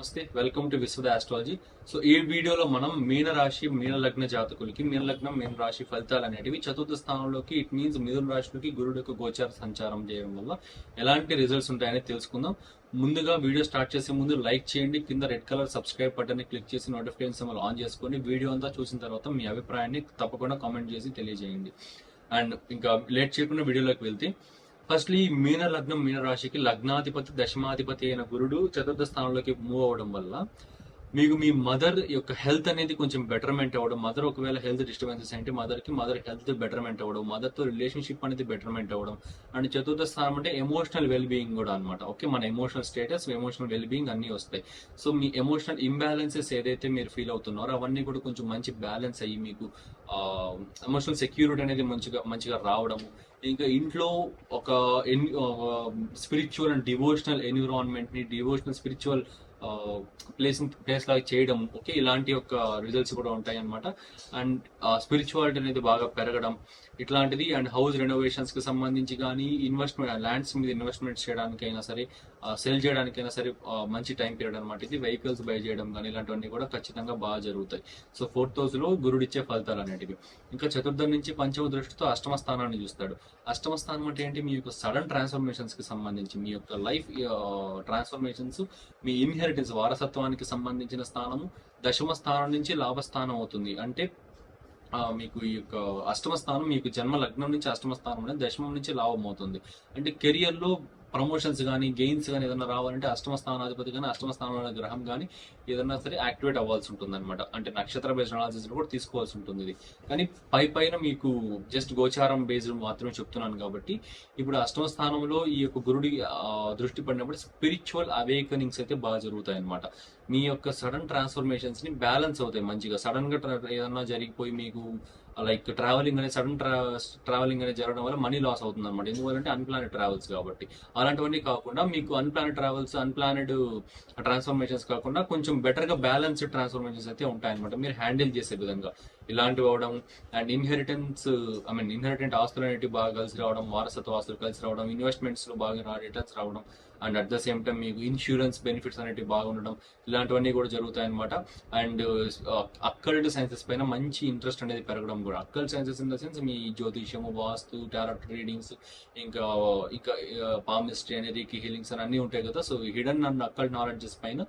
నమస్తే welcome to Vishwada astrology so ఈ వీడియోలో మనం మీన రాశి మీన లగ్న జాతకులకి మీన లగ్నం మీన రాశి ఫలితాలు అనేటివి చతుర్థ స్థానంలోకి ఇట్ మీన్స్ మిథున రాశిలోకి గురుడు యొక్క గోచార సంచారం చేయడం వల్ల ఎలాంటి రిజల్ట్స్ ఉంటాయని తెలుసుకుందాం. ముందుగా వీడియో స్టార్ట్ చేసే ముందు లైక్ చేయండి కింద red colour subscribe button click చేసి నోటిఫికేషన్ ఆన్ చేసుకొని వీడియో అంతా చూసిన తర్వాత మీ అభిప్రాయాన్ని తప్పకుండా కామెంట్ చేసి తెలియజేయండి. అండ్ ఇంకా లేట్ చేయకుండా వీడియోలోకి వెళ్తే ఫస్ట్లీ మీన లగ్నం మీన రాశికి లగ్నాధిపతి దశమాధిపతి అయిన గురుడు చతుర్థ స్థానంలోకి మూవ్ అవడం వల్ల మీకు మీ మదర్ యొక్క హెల్త్ అనేది కొంచెం బెటర్మెంట్ అవ్వడం మదర్ ఒకవేళ హెల్త్ డిస్టర్బెన్సెస్ అంటే మదర్కి మదర్ హెల్త్ బెటర్మెంట్ అవ్వడం మదర్తో రిలేషన్షిప్ అనేది బెటర్మెంట్ అవ్వడం అండ్ చతుర్థ స్థానం అంటే ఎమోషనల్ వెల్ బీయింగ్ కూడా అనమాట ఓకే మన emotional status emotional well being అన్నీ వస్తాయి. సో మీ ఎమోషనల్ ఇంబ్యాలెన్సెస్ ఏదైతే మీరు ఫీల్ అవుతున్నారో అవన్నీ కూడా కొంచెం మంచి బ్యాలెన్స్ అయ్యి మీకు ఎమోషనల్ సెక్యూరిటీ అనేది మంచిగా మంచిగా రావడము ఇంకా ఇంట్లో ఒక స్పిరిచువల్ అండ్ డివోషనల్ ఎన్విరాన్మెంట్ని డివోషనల్ స్పిరిచువల్ ప్లేస్ ప్లేస్ లాగా చేయడం. ఓకే ఇలాంటి యొక్క రిజల్ట్స్ కూడా ఉంటాయి అనమాట అండ్ స్పిరిచువాలిటీ అనేది బాగా పెరగడం ఇట్లాంటిది. అండ్ హౌస్ రెనోవేషన్స్కి సంబంధించి కానీ ఇన్వెస్ట్మెంట్ ల్యాండ్స్ మీద ఇన్వెస్ట్మెంట్ చేయడానికైనా సరే సెల్ చేయడానికైనా సరే మంచి టైం పీరియడ్ అనమాట ఇది. వెహికల్స్ బై చేయడం కానీ ఇలాంటివన్నీ కూడా ఖచ్చితంగా బాగా జరుగుతాయి. సో ఫోర్త్ హౌస్లో గురుడిచ్చే ఫలితాలు అనేటివి. ఇంకా చతుర్థం నుంచి పంచమ దృష్టితో అష్టమ స్థానాన్ని చూస్తాడు. అష్టమ స్థానం అంటే ఏంటి? మీ యొక్క సడన్ ట్రాన్స్ఫర్మేషన్స్కి సంబంధించి మీ యొక్క లైఫ్ ట్రాన్స్ఫర్మేషన్స్ మీ ఇన్హెరిటెన్స్ వారసత్వానికి సంబంధించిన స్థానము దశమ స్థానం నుంచి లాభస్థానం అవుతుంది. అంటే ఆ, మీకు ఈ యొక్క అష్టమ స్థానం మీకు జన్మ లగ్నం నుంచి అష్టమ స్థానం అనేది దశమం నుంచి లాభం అవుతుంది. అంటే కెరియర్లో ప్రమోషన్స్ కానీ గెయిన్స్ కానీ ఏదైనా రావాలంటే అష్టమ స్థానాధిపతి కానీ అష్టమ స్థానంలో గ్రహం కానీ ఏదైనా సరే యాక్టివేట్ అవ్వాల్సి ఉంటుంది అనమాట అంటే నక్షత్ర బేస్డ్ అనాలిసిస్ కూడా తీసుకోవాల్సి ఉంటుంది ఇది. కానీ పై పైన మీకు జస్ట్ గోచారం బేస్డ్ మాత్రమే చెప్తున్నాను కాబట్టి ఇప్పుడు అష్టమ స్థానంలో ఈ యొక్క గురుడి దృష్టి పడినప్పుడు స్పిరిచువల్ అవేకనింగ్స్ అయితే బాగా జరుగుతాయి అనమాట మీ యొక్క సడన్ ట్రాన్స్ఫర్మేషన్స్ని బ్యాలెన్స్ అవుతాయి మంచిగా. సడన్గా ఏదన్నా జరిగిపోయి మీకు లైక్ ట్రావెలింగ్ అనేది సడన్ ట్రావెలింగ్ అనేది జరగడం వల్ల మనీ లాస్ అవుతుంది అనమాట ఎందువల్లంటే అన్ప్లానెడ్ ట్రావెల్స్ కాబట్టి. అలాంటివన్నీ కాకుండా మీకు అన్ప్లానెడ్ ట్రావెల్స్ అన్ప్లానెడ్ ట్రాన్స్ఫర్మేషన్స్ కాకుండా కొంచెం బెటర్గా బ్యాలెన్స్డ్ ట్రాన్స్ఫర్మేషన్స్ అయితే ఉంటాయన్నమాట. మీరు హ్యాండిల్ చేసే విధంగా. ఇలాంటివి అవడం and inheritance I mean inheritant ఆస్తులు అనేవి బాగా కలిసి రావడం వారసత్వ ఆస్తులు కలిసి రావడం ఇన్వెస్ట్మెంట్స్లో బాగా రిటర్న్స్ రావడం and at the same time మీకు ఇన్సూరెన్స్ బెనిఫిట్స్ అనేవి బాగా ఉండడం ఇలాంటివన్నీ కూడా జరుగుతాయి అనమాట అండ్ uh, అక్కల్ట్ సైన్సెస్ పైన మంచి ఇంట్రెస్ట్ అనేది పెరగడం కూడా. Occult sciences in the sense మీ జ్యోతిష్యము వాస్తు టారట్ రీడింగ్స్ ఇంకా ఇంకా uh, పామిస్ట్రీ అనేది హీలింగ్స్ అని అన్నీ ఉంటాయి కదా. So hidden and occult knowledges పైన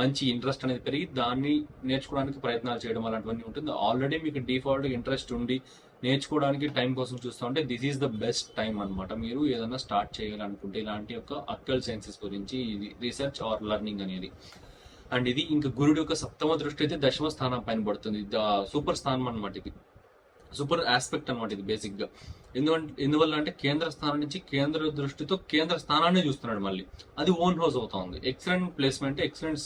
మంచి ఇంట్రెస్ట్ అనేది పెరిగి దాన్ని నేర్చుకోవడానికి ప్రయత్నాలు చేయడం అలాంటివన్నీ ఉంటుంది. ఆల్రెడీ మీకు డిఫాల్ట్ ఇంట్రెస్ట్ ఉండి నేర్చుకోవడానికి టైం కోసం చూస్తూ ఉంటే this is the best time అన్నమాట. మీరు ఏదైనా స్టార్ట్ చేయాలనుకుంటే ఇలాంటి యొక్క అక్కల్ సైన్సెస్ గురించి ఇది రీసెర్చ్ ఆర్ లెర్నింగ్ అనేది. అండ్ ఇది ఇంకా గురుడు యొక్క సప్తమ దృష్టి అయితే దశమ స్థానం పైన పడుతుంది. సూపర్ స్థానం అనమాట ఇది. సూపర్ ఆస్పెక్ట్ అనమాట ఇది బేసిక్గా ఎందుకంటే ఎందువల్ల అంటే కేంద్ర స్థానం నుంచి కేంద్ర దృష్టితో కేంద్ర స్థానాన్ని చూస్తున్నాడు మళ్ళీ. అది ఓన్ హౌస్ అవుతా ఉంది. ఎక్సలెంట్ ప్లేస్మెంట్ ఎక్సలెంట్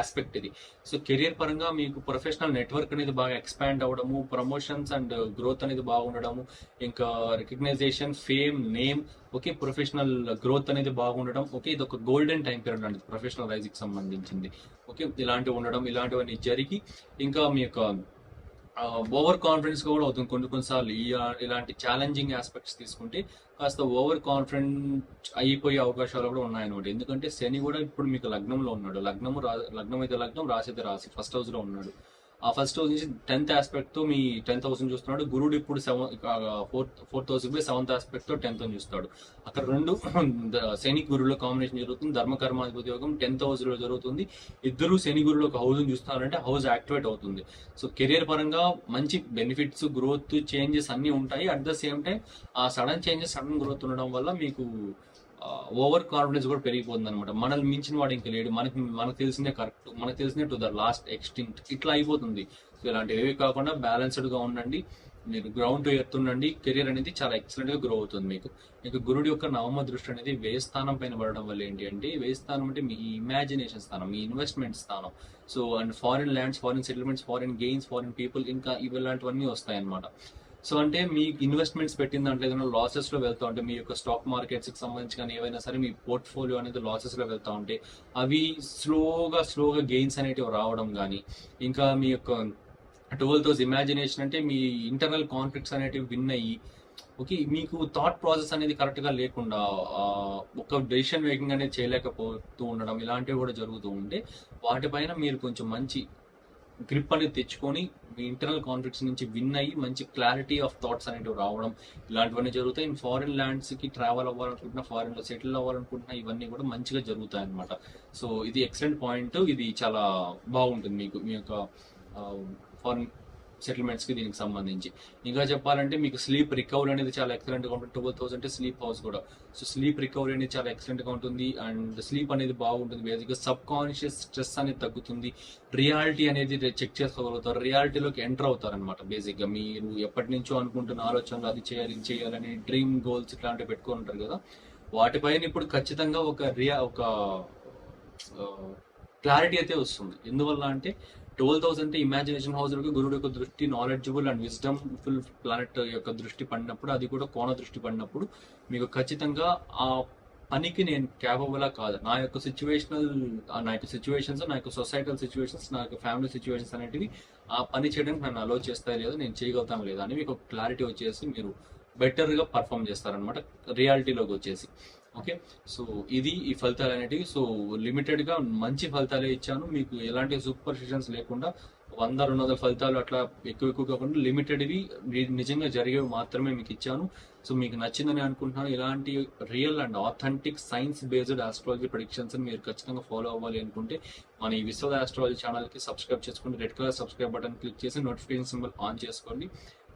ఆస్పెక్ట్ ఇది. సో కెరియర్ పరంగా మీకు ప్రొఫెషనల్ నెట్వర్క్ అనేది బాగా ఎక్స్పాండ్ అవ్వడము ప్రమోషన్స్ అండ్ గ్రోత్ అనేది బాగుండడము ఇంకా recognition fame name okay professional growth అనేది బాగుండడం ఓకే ఇది ఒక గోల్డెన్ టైం పీరియడ్ అండి ప్రొఫెషనల్ రైజ్కి సంబంధించింది. ఓకే ఇలాంటివి ఉండడం ఇలాంటివన్నీ జరిగి ఇంకా మీ యొక్క ఓవర్ కాన్ఫిడెన్స్ కూడా అవుతుంది. కొన్ని కొన్నిసార్లు ఈ ఇలాంటి ఛాలెంజింగ్ ఆస్పెక్ట్స్ తీసుకుంటే కాస్త ఓవర్ కాన్ఫిడెంట్ అయిపోయే అవకాశాలు కూడా ఉన్నాయన్నమాట. ఎందుకంటే శని కూడా ఇప్పుడు మీకు లగ్నంలో ఉన్నాడు. లగ్నము రా- లగ్నం అయితే లగ్నం రాసి అయితే రాసి ఫస్ట్ హౌస్లో ఉన్నాడు. ఆ ఫస్ట్ హౌస్ నుంచి టెన్త్ ఆస్పెక్ట్తో మీ టెన్త్ హౌస్ చూస్తున్నాడు. గురుడు ఇప్పుడు సెవెన్ ఫోర్త్ ఫోర్త్ హౌస్ పోయి సెవెంత్ ఆస్పెక్ట్తో టెన్త్ చూస్తాడు. అక్కడ రెండు శని గురువుల కాంబినేషన్ జరుగుతుంది. ధర్మ కర్మాధిపతి యోగం టెన్త్ హౌస్లో జరుగుతుంది. ఇద్దరు శని గురువులు ఒక హౌస్ చూస్తున్నారంటే హౌస్ యాక్టివేట్ అవుతుంది. సో కెరియర్ పరంగా మంచి బెనిఫిట్స్ గ్రోత్ చేంజెస్ అన్ని ఉంటాయి. అట్ ద సేమ్ టైం ఆ సడన్ చేంజెస్ సడన్ గ్రోత్ ఉండడం వల్ల మీకు ఓవర్ కాన్ఫిడెన్స్ కూడా పెరిగిపోతుంది అనమాట మనల్ని మించిన వాడు ఇంకా లేడు. మనకి మనకు తెలిసిందే కరెక్ట్ మనకు తెలిసిందే టు ద లాస్ట్ ఎక్స్టింక్ట్. ఇట్లా అయిపోతుంది. సో ఇలాంటివి ఏవి కాకుండా బ్యాలెన్స్డ్గా ఉండండి. మీరు గ్రౌండ్ ఎత్తుండండి ఎర్త్ ఉండండి. కెరియర్ అనేది చాలా ఎక్సలెంట్గా గ్రో అవుతుంది మీకు. ఇక గురుడి యొక్క నవమ దృష్టి అనేది వే స్థానం పైన పడడం వల్ల ఏంటి అంటే వే స్థానం అంటే మీ ఇమాజినేషన్ స్థానం మీ ఇన్వెస్ట్మెంట్ స్థానం. So and foreign lands foreign settlements foreign gains foreign people ఇంకా ఇవి ఇలాంటివన్నీ వస్తాయి అనమాట సో అంటే మీ ఇన్వెస్ట్మెంట్స్ పెట్టిన దాంట్లో ఏదైనా లాసెస్లో వెళ్తా ఉంటే మీ యొక్క స్టాక్ మార్కెట్స్కి సంబంధించి కానీ ఏవైనా సరే మీ పోర్ట్ఫోలియో అనేది లాసెస్లో వెళ్తా ఉంటే అవి స్లోగా స్లోగా గెయిన్స్ అనేటివి రావడం కానీ ఇంకా మీ యొక్క టువల్ హౌస్ ఇమాజినేషన్ అంటే మీ ఇంటర్నల్ కాన్ఫ్లిక్ట్స్ అనేటివి విన్ అయ్యి ఓకే మీకు థాట్ ప్రాసెస్ అనేది కరెక్ట్గా లేకుండా ఒక డెసిషన్ మేకింగ్ అనేది చేయలేకపోతూ ఉండడం ఇలాంటివి కూడా జరుగుతూ ఉంటే వాటిపైన మీరు కొంచెం మంచి గ్రిప్ అనేది తెచ్చుకొని మీ ఇంటర్నల్ కాన్ఫ్లిక్ట్స్ నుంచి విన్ అయ్యి మంచి క్లారిటీ ఆఫ్ థాట్స్ అనేటివి రావడం. ఇలాంటివన్నీ జరుగుతాయి. ఇన్ ఫారిన్ ల్యాండ్స్కి ట్రావెల్ అవ్వాలనుకుంటున్నా ఫారిన్లో సెటిల్ అవ్వాలనుకుంటున్నా ఇవన్నీ కూడా మంచిగా జరుగుతాయి అనమాట సో ఇది ఎక్సలెంట్ పాయింట్ ఇది చాలా బాగుంటుంది మీకు మీ యొక్క ఫారిన్ సెటిల్మెంట్స్కి దీనికి సంబంధించి. ఇంకా చెప్పాలంటే మీకు స్లీప్ రికవరీ అనేది చాలా ఎక్సలెంట్గా ఉంటుంది. ట్వెల్వ్ థౌసండ్ స్లీప్ హౌస్ కూడా. సో స్లీప్ రికవరీ అనేది చాలా ఎక్సలెంట్గా ఉంటుంది. అండ్ స్లీప్ అనేది బాగుంటుంది. బేసిక్గా సబ్ కాన్షియస్ స్ట్రెస్ అనేది తగ్గుతుంది. రియాలిటీ అనేది చెక్ చేసుకోగలుగుతారు. రియాలిటీలోకి ఎంటర్ అవుతారు అనమాట బేసిక్గా మీరు ఎప్పటి నుంచో అనుకుంటున్న ఆలోచనలు అది చేయాలి ఇది చేయాలని డ్రీమ్ గోల్స్ ఇట్లాంటివి పెట్టుకొని ఉంటారు కదా. వాటిపైన ఇప్పుడు ఖచ్చితంగా ఒక రియా ఒక క్లారిటీ అయితే వస్తుంది. ఎందువల్ల అంటే ట్వెల్వ్ థౌసండ్ ఇమాజినేషన్ హౌస్ గురుడు యొక్క దృష్టి knowledgeable and wisdom full planet యొక్క దృష్టి పడినప్పుడు అది కూడా కోణ దృష్టి పడినప్పుడు మీకు ఖచ్చితంగా ఆ పనికి నేను క్యాపబుల్ కాదు. నా యొక్క సిచ్యువేషనల్ నా యొక్క సిచ్యువేషన్స్ నా యొక్క సొసైటల్ సిచ్యువేషన్స్ నా యొక్క ఫ్యామిలీ సిచ్యువేషన్స్ అనేటివి ఆ పని చేయడానికి నన్ను అలో చేస్తాయి లేదా నేను చేయగలుగుతాను లేదా అని మీకు క్లారిటీ వచ్చేసి మీరు బెటర్గా పర్ఫామ్ చేస్తారనమాట రియాలిటీలోకి వచ్చేసి. ఓకే సో ఇది ఈ ఫలితాలు అనేటివి. సో లిమిటెడ్గా మంచి ఫలితాలే ఇచ్చాను. మీకు ఎలాంటి సూపర్ సెషన్స్ లేకుండా వంద రెండు వందల ఫలితాలు అట్లా ఎక్కువ ఎక్కువ కాకుండా లిమిటెడ్వి నిజంగా జరిగేవి మాత్రమే మీకు ఇచ్చాను. సో మీకు నచ్చిందని అనుకుంటున్నాను. ఇలాంటి real and authentic science based astrology predictions మీరు ఖచ్చితంగా ఫాలో అవ్వాలి అనుకుంటే మన ఈ విశ్వ ఆస్ట్రాలజీ ఛానల్కి సబ్స్క్రైబ్ చేసుకోండి. Red colour subscribe button click చేసి నోటిఫికేషన్ సింబల్ ఆన్ చేసుకోండి.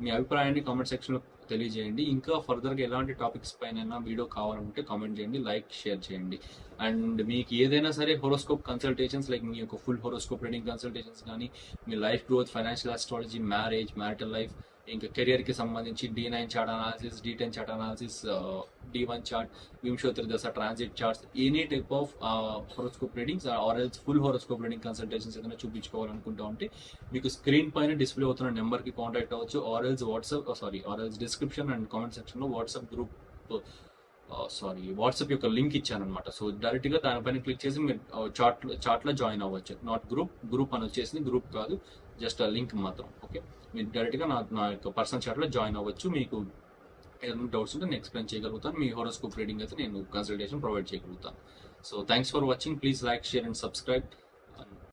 మీ అభిప్రాయాన్ని కామెంట్ సెక్షన్లో తెలియజేయండి. ఇంకా ఫర్దర్గా ఎలాంటి టాపిక్స్ పైన వీడియో కావాలంటే కామెంట్ చేయండి లైక్ షేర్ చేయండి. అండ్ మీకు ఏదైనా సరే హోరోస్కోప్ కన్సల్టేషన్స్ లైక్ మీ యొక్క ఫుల్ హోరోస్కోప్ రీడింగ్ కన్సల్టేషన్స్ కానీ మీ life growth financial astrology marriage marital life ఇంకా కెరియర్కి సంబంధించి D nine chart analysis D ten chart analysis D one chart వింశోత్తరి దశ transit charts any type of horoscope readings or else full horoscope reading consultations ఏదైనా చూపించుకోవాలనుకుంటా ఉంటే మీకు screen పైన display అవుతున్న నెంబర్కి కాంటాక్ట్ అవ్వచ్చు or else WhatsApp sorry or else description and comment సెక్షన్లో WhatsApp group Uh, sorry WhatsApp యొక్క లింక్ ఇచ్చాను అనమాట సో డైరెక్ట్గా దానిపైన క్లిక్ చేసి మీరు uh, చాట్ చాట్లో జాయిన్ అవ్వచ్చు. నాట్ గ్రూప్ గ్రూప్ అని వచ్చేసింది గ్రూప్ కాదు. జస్ట్ ఆ లింక్ మాత్రం ఓకే మీరు డైరెక్ట్గా నా నా యొక్క పర్సనల్ చాట్లో జాయిన్ అవ్వచ్చు. మీకు ఏదైనా డౌట్స్ ఉంటే నేను ఎక్స్ప్లెయిన్ చేయగలుగుతాను. మీ హోరోస్కోప్ రీడింగ్ అయితే నేను కన్సల్టేషన్ ప్రొవైడ్ చేయగలుగుతాను. So thanks for watching please like share and subscribe